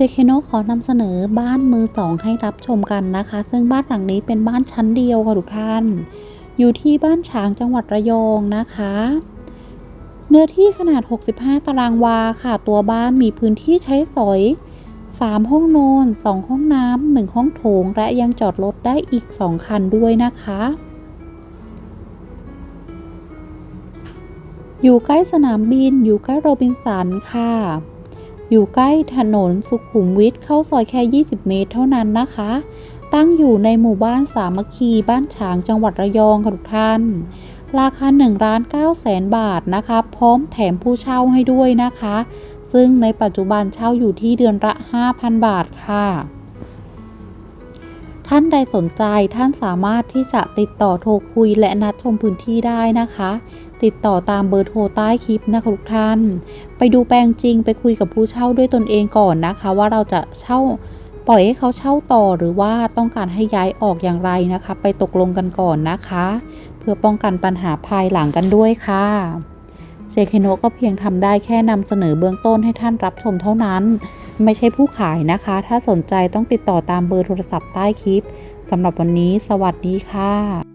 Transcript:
เจเคโนขอนำเสนอบ้านมือสองให้รับชมกันนะคะ ซึ่งบ้านหลังนี้เป็นบ้านชั้นเดียวค่ะทุกท่าน อยู่ที่บ้านฉางจังหวัดระยองนะคะ เนื้อที่ขนาด 65 ตารางวาค่ะ ตัวบ้านมีพื้นที่ใช้สอย 3 ห้องนอน 2 ห้องน้ำ 1 ห้องโถง และยังจอดรถได้อีก 2 คันด้วยนะคะอยู่ใกล้สนามบิน อยู่ใกล้โรบินสันค่ะ อยู่ใกล้ถนนสุขุมวิทเข้าซอยแค่ 20 เมตรเท่านั้นนะคะ ตั้งอยู่ในหมู่บ้านสามัคคีบ้านฉางจังหวัดระยองค่ะทุกท่าน ราคา1ล้าน9แสนบาทนะคะ พร้อมแถมผู้เช่าให้ด้วยนะคะ ซึ่งในปัจจุบันเช่าอยู่ที่เดือนละ 5,000 บาทค่ะ ท่านใดสนใจท่านสามารถที่จะติดต่อโทรคุยและนัดชมพื้นที่ได้นะคะ ติดต่อตามเบอร์โทรใต้คลิปนะคะทุกท่าน ไปดูแปลงจริงไปคุยกับผู้เช่าด้วยตนเองก่อนนะคะ ว่าเราจะเช่าปล่อยให้เขาเช่าต่อหรือว่าต้องการให้ย้ายออกอย่างไรนะคะ ไปตกลงกันก่อนนะคะ เพื่อป้องกันปัญหาภายหลังกันด้วยค่ะเซเคโนก็เพียงทำได้แค่นำเสนอเบื้องต้นให้ท่านรับชมเท่านั้น ไม่ใช่ผู้ขายนะคะ ถ้าสนใจต้องติดต่อตามเบอร์โทรศัพท์ใต้คลิปสำหรับวันนี้ สวัสดีค่ะ